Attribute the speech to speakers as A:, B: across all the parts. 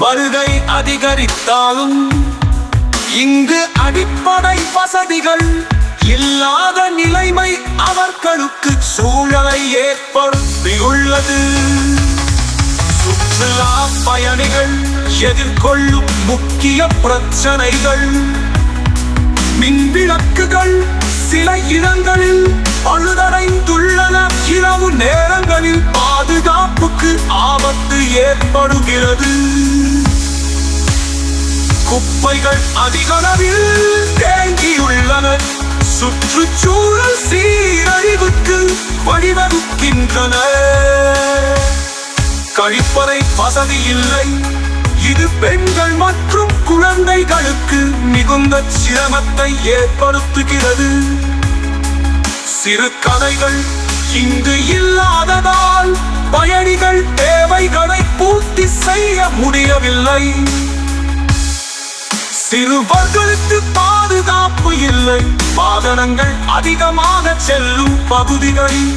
A: வருகை அதிகரித்தாலும் இங்கு அடிப்படை வசதிகள் இல்லாத நிலைமை அவர்களுக்கு சூழலை ஏற்படுத்தியுள்ளது. சுற்றுலா பயணிகள் எதிர்கொள்ளும் முக்கிய பிரச்சனைகள். மின்விளக்குகள் சில இடங்களில் பழுதடைந்துள்ளன. இரவு நேரங்களில் பாதுகாப்புக்கு ஆபத்து ஏற்படுகிறது. குப்பைகள் அதிகளவில் தேங்கியுள்ளன. சுற்றுச்சூழல் சீரழிவுக்கு வழிவகுக்கின்றன. கழிப்பறை வசதி இல்லை. இது பெண்கள் மற்றும் குழந்தைகளுக்கு மிகுந்த சிரமத்தை ஏற்படுத்துகிறது. சிறு கதைகள் இங்கு இல்லாததால் பயணிகள் தேவைகளை பூர்த்தி செய்ய முடியவில்லை. சிறுவர்களுக்கு பாதுகாப்பு இல்லை. வாகனங்கள் அதிகமாக செல்லும் பகுதிகளில்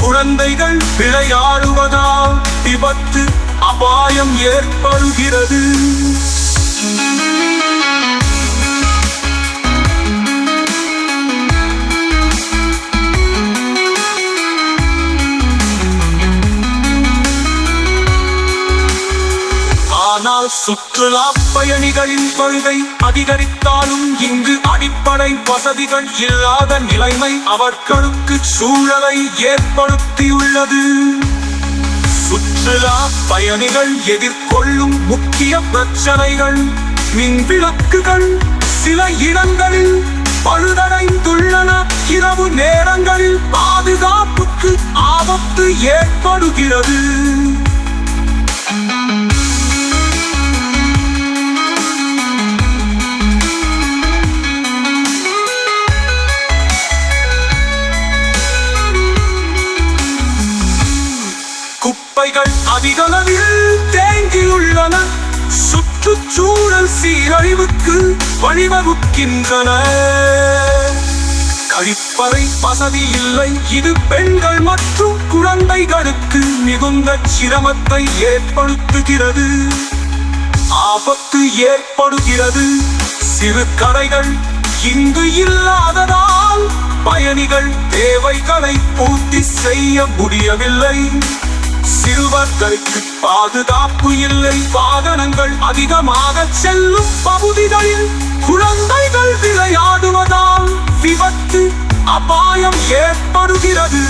A: குழந்தைகள் விளையாடுவதால் விபத்து அபாயம் ஏற்படுகிறது. ஆனால் சுற்றுலா பயணிகளின் வருகை அதிகரித்தாலும் இங்கு அடிப்படை வசதிகள் இல்லாத நிலைமை அவர்களுக்கு சூழலை ஏற்படுத்தியுள்ளது. சுற்றுலா பயணிகள் எதிர்கொள்ளும் முக்கிய பிரச்சனைகள் மின்விளக்குகள் சில இடங்களில் பழுதடைந்துள்ளன. இரவு நேரங்களில் பாதுகாப்புக்கு ஆபத்து ஏற்படுகிறது. குப்பைகள் அதிகளவில் தேங்கியுள்ளன. சுற்றுச்சூழல் சீரழிவுக்கு வழிவகுக்கின்றன. கழிப்பறை வசதி இல்லை. இது பெண்கள் மற்றும் குழந்தைகளுக்கு மிகுந்த சிரமத்தை ஏற்படுத்துகிறது. ஆபத்து ஏற்படுகிறது. சிறு கடைகள் இங்கு இல்லாததால் பயணிகள் தேவைகளை பூர்த்தி செய்ய முடியவில்லை. சிறுவர்களுக்கு பாதுகாப்பு இல்லை. வாகனங்கள் அதிகமாக செல்லும் பகுதிகளில் குழந்தைகள் விளையாடுவதால் விபத்து அபாயம் ஏற்படுகிறது.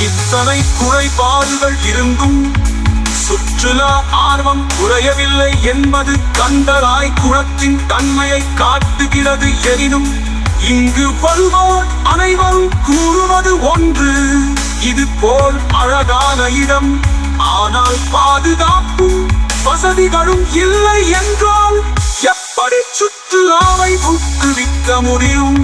A: இத்தனை குறைபாடுகள் இருந்தும் சுற்றுலா ஆர்வம் குறையவில்லை என்பது கண்டராய் குளத்தின் தன்மையை காட்டுகிறது எனினும் இங்கு வருவோர் அனைவரும் கூறுவது ஒன்று. இது போல் அழகான இடம். ஆனால் பாதுகாப்பும் வசதிகளும் இல்லை என்றால் எப்படி சுற்றுலாவை ஊக்குவிக்க முடியும்?